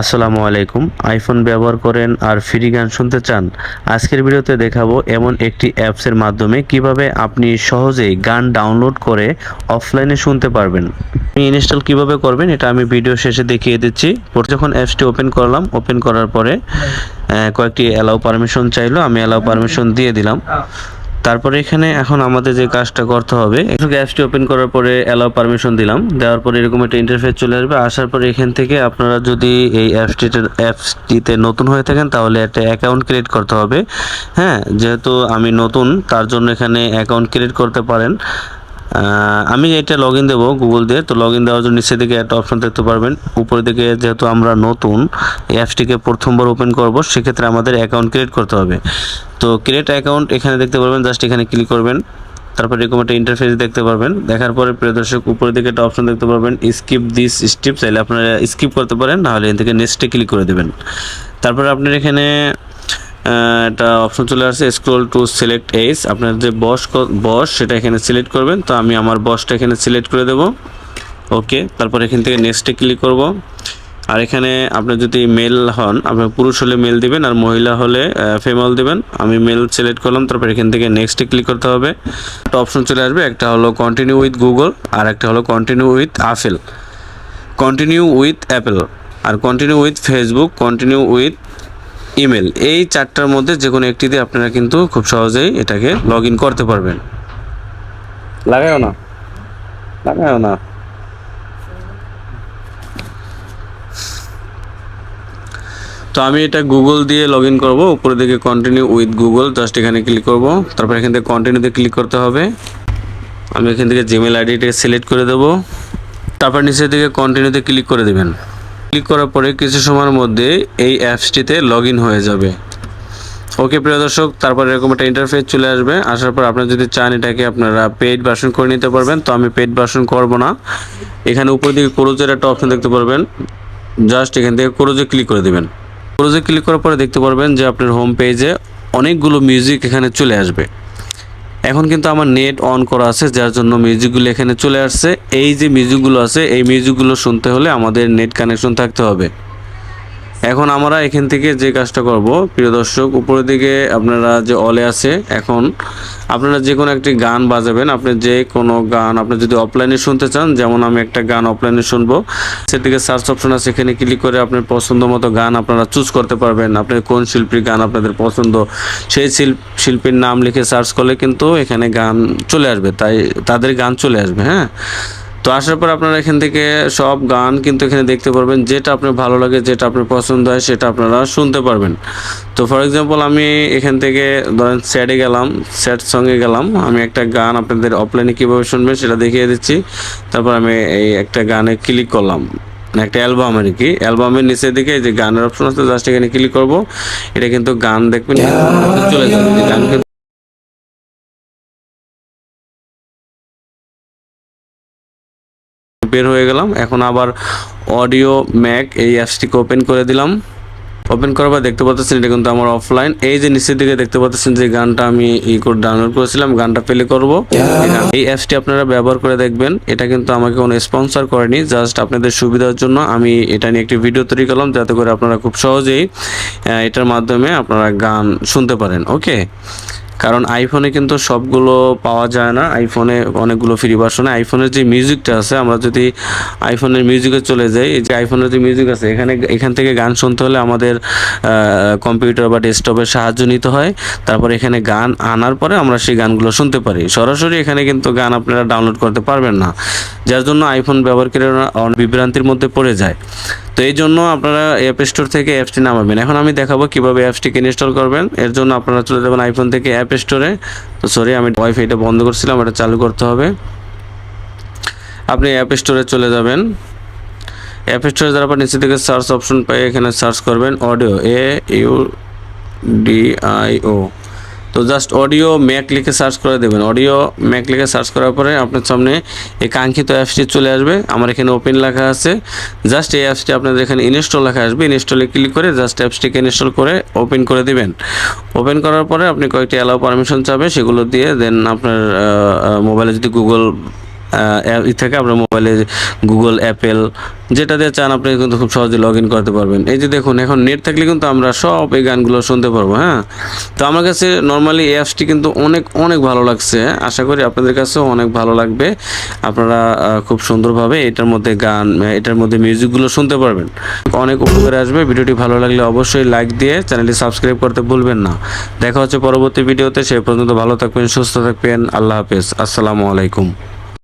আসসালামু আলাইকুম। আইফোন ব্যবহার করেন আর ফ্রি গান শুনতে চান? আজকের ভিডিওতে দেখাবো এমন একটি অ্যাপসের মাধ্যমে কীভাবে আপনি সহজেই গান ডাউনলোড করে অফলাইনে শুনতে পারবেন। আপনি ইনস্টল কীভাবে করবেন এটা আমি ভিডিও শেষে দেখিয়ে দিচ্ছি। যখন অ্যাপসটি ওপেন করলাম ওপেন করার পরে কয়েকটি অ্যালাউ পারমিশন চাইলো, আমি অ্যালাউ পারমিশন দিয়ে দিলাম। তারপরে এখানে এখন আমাদের যে কাজটা করতে হবে অ্যাপসটি ওপেন করার পরে অ্যালাউ পারমিশন দিলাম। দেওয়ার পরে এরকম একটা ইন্টারফেস চলে আসবে। আসার পরে এখান থেকে আপনারা যদি এই অ্যাপসটিতে অ্যাপসটিতে নতুন হয়ে থাকেন, তাহলে একটা অ্যাকাউন্ট ক্রিয়েট করতে হবে। হ্যাঁ যেহেতু আমি নতুন, তার জন্য এখানে অ্যাকাউন্ট ক্রিয়েট করতে পারেন। আমি এটা লগ ইন দেবো গুগল দিয়ে। তো লগ ইন দেওয়ার জন্য নিচের দিকে একটা অপশন দেখতে পারবেন। উপরের দিকে যেহেতু আমরা নতুন অ্যাপসটিকে প্রথমবার ওপেন করব, সেক্ষেত্রে আমাদের অ্যাকাউন্ট ক্রিয়েট করতে হবে। তো ক্রিয়েট অ্যাকাউন্ট এখানে দেখতে পারবেন জাস্ট এখানে ক্লিক করবেন। তারপর এরকম একটা ইন্টারফেস দেখতে পারবেন। দেখার পরে প্রিয় দর্শক, উপরের দিকে একটা অপশন দেখতে পারবেন স্কিপ দিস স্টেপ চাইলে আপনারা স্কিপ করতে পারেন, নাহলে এখান থেকে নেক্সটে ক্লিক করে দেবেন। তারপর আপনার এখানে একটা অপশন চলে আসছে স্ক্রল টু সিলেক্ট এজ আপনার যে বস বস সেটা এখানে সিলেক্ট করবেন। তো আমি আমার বসটা এখানে সিলেক্ট করে দেব। ওকে তারপর এখান থেকে নেক্সটে ক্লিক করব। আর এখানে আপনি যদি মেল হন, আপনার পুরুষ হলে মেল দিবেন আর মহিলা হলে ফিমেল দিবেন। আমি মেল সিলেক্ট করলাম, তারপর এখান থেকে নেক্সটে ক্লিক করতে হবে। একটা অপশন চলে আসবে, একটা হলো কন্টিনিউ উইথ গুগল আর একটা হলো continue with Apple continue with Apple R continue with Facebook continue with email. এই চারটার মধ্যে যে কোনো একটিতে আপনারা কিন্তু খুব সহজেই এটাকে লগ ইন করতে পারবেন। লাগাও না। লাগাও না। তো আমি এটা গুগল দিয়ে লগ ইন করব। উপরের দিকে কন্টিনিউ উইথ গুগল জাস্ট এখানে ক্লিক করব। তারপর এখান থেকে কন্টিনিউতে ক্লিক করতে হবে। আমি এখান থেকে জিমেল আইডিটা সিলেক্ট করে দেবো। তারপর নিচের দিকে কন্টিনিউতে ক্লিক করে দেবেন। ক্লিক করার পরে কিছু সময়ের মধ্যে এই অ্যাপসটিতে লগ হয়ে যাবে। ওকে, প্রিয় দর্শক, তারপর এরকম একটা ইন্টারফেস চলে আসবে। আসার পর আপনারা যদি চান এটাকে আপনারা পেইড ভার্সন করে নিতে পারবেন, তো আমি পেইড ভার্সন করব না। এখানে উপর দিকে ক্রোজের একটা অপশন দেখতে পারবেন। জাস্ট এখান থেকে ক্রোজে ক্লিক করে দেবেন। ক্রোজে ক্লিক করার পরে দেখতে পারবেন যে আপনার হোম পেজে অনেকগুলো মিউজিক এখানে চলে আসবে। এখন কিন্তু আমার নেট অন করা আছে, যার জন্য মিউজিকগুলো এখানে চলে আসছে। এই যে মিউজিকগুলো আছে, এই মিউজিকগুলো শুনতে হলে আমাদের নেট কানেকশন থাকতে হবে। এখন আমরা এখান থেকে যে কাজটা করব, প্রিয় দর্শক, উপরের দিকে আপনারা যে অলে আছে, এখন আপনারা যে কোনো একটি গান বাজাবেন। আপনি যে কোনো গান আপনি যদি অফলাইনে শুনতে চান, যেমন আমি একটা গান অফলাইনে শুনব, সেদিকে সার্চ অপশন আছে, এখানে ক্লিক করে আপনার পছন্দ মতো গান আপনারা চুজ করতে পারবেন। আপনি কোন শিল্পীর গান আপনাদের পছন্দ, সেই শিল্প শিল্পীর নাম লিখে সার্চ করলে কিন্তু এখানে গান চলে আসবে, তাই তাদের গান চলে আসবে হ্যাঁ? তো আসার পর আপনারা এখান থেকে সব গান কিন্তু এখানে দেখতে পারবেন যেটা আপনার ভালো লাগে যেটা আপনার পছন্দ হয় সেটা আপনারা শুনতে পারবেন। তো ফর এক্সাম্পল আমি এখান থেকে ধরেন স্যাডে গেলাম স্যাড সঙ্গে গেলাম আমি একটা গান আপনাদের অফলাইনে কীভাবে শুনবেন সেটা দেখিয়ে দিচ্ছি। তারপর আমি এই একটা গানে ক্লিক করলাম মানে একটা অ্যালবাম আর কি। অ্যালবামের নিচের দিকে যে গানের অপশন আছে জাস্ট এখানে ক্লিক করব। এটা কিন্তু গান দেখবেন চলে যাবে। গান বের হয়ে গেলাম। এখন আবার অডিও ম্যাক, এই অ্যাপসটিকে ওপেন করে দিলাম। ওপেন করার পর দেখতে পাচ্ছেন, এটা কিন্তু আমার অফলাইন এই যে নিচের দিকে দেখতে পাচ্ছেন যে গানটা আমি ই করে ডাউনলোড করেছিলাম, গানটা প্লে করব। এই অ্যাপসটি আপনারা ব্যবহার করে দেখবেন। এটা কিন্তু আমাকে কোনো স্পন্সর করেনি জাস্ট আপনাদের সুবিধার জন্য আমি এটা নিয়ে একটি ভিডিও তৈরি করলাম, যাতে করে আপনারা খুব সহজেই এটার মাধ্যমে আপনারা গান শুনতে পারেন ওকে কারণ আইফোনে কিন্তু সবগুলো পাওয়া যায় না। আইফোনে অনেকগুলো ফ্রি ভার্সনে আইফোনের যে মিউজিকটা আছে, আমরা যদি আইফোনের মিউজিকে চলে যাই যে আইফোনের যে মিউজিক আছে, এখানে, এখান থেকে গান শুনতে হলে আমাদের কম্পিউটার বা ডেস্কটপের সাহায্য নিতে হয়। তারপর এখানে গান আনার পরে আমরা সেই গানগুলো শুনতে পারি। সরাসরি এখানে কিন্তু গান আপনারা ডাউনলোড করতে পারবেন না, যার জন্য আইফোন ব্যবহারকারীরা বিভ্রান্তির মধ্যে পড়ে যায়। তো এই জন্য আপনারা অ্যাপ স্টোর থেকে অ্যাপসটি নামাবেন। এখন আমি দেখাবো কীভাবে অ্যাপসটিকে ইনস্টল করবেন। এর জন্য আপনারা চলে যাবেন আইফোন থেকে অ্যাপ স্টোরে তো সরি আমি ওয়াইফাইটা বন্ধ করছিলাম, এটা চালু করতে হবে। আপনি অ্যাপ স্টোরে চলে যাবেন। অ্যাপ স্টোরে যাওয়ার পর নিচে থেকে সার্চ অপশন পেয়ে এখানে সার্চ করবেন। Audio A U D I O তো জাস্ট অডিও ম্যাক লিখে সার্চ করে দেবেন। অডিও ম্যাক লিখে সার্চ করার পরে আপনার সামনে এই কাঙ্ক্ষিত অ্যাপসটি চলে আসবে। আমার এখানে ওপেন লেখা আছে। জাস্ট এই অ্যাপসটি আপনাদের এখানে ইনস্টল লেখা আসবে। ইনস্টলে ক্লিক করে জাস্ট অ্যাপসটিকে ইনস্টল করে ওপেন করে দেবেন। ওপেন করার পরে আপনি কয়েকটি অ্যালাউ পারমিশন চাবে, সেগুলো দিয়ে দেন আপনার মোবাইলে যদি গুগল ই থেকে আপনার মোবাইলে গুগল অ্যাপেল যেটা দিয়ে চান আপনি কিন্তু খুব সহজে লগ ইন করতে পারবেন। এই যে দেখুন, এখন নেট থাকলে কিন্তু আমরা সব এই গানগুলো শুনতে পারব হ্যাঁ? তো আমার কাছে নর্মালি এই অ্যাপসটি কিন্তু অনেক অনেক ভালো লাগছে। আশা করি আপনাদের কাছেও অনেক ভালো লাগবে। আপনারা খুব সুন্দরভাবে এটার মধ্যে গান, এটার মধ্যে মিউজিকগুলো শুনতে পারবেন। অনেক উপকারে আসবে। ভিডিওটি ভালো লাগলে অবশ্যই লাইক দিয়ে চ্যানেলটি সাবস্ক্রাইব করতে ভুলবেন না। দেখা হচ্ছে পরবর্তী ভিডিওতে সে পর্যন্ত ভালো থাকবেন, সুস্থ থাকবেন। আল্লাহ হাফেজ। আসসালামু আলাইকুম।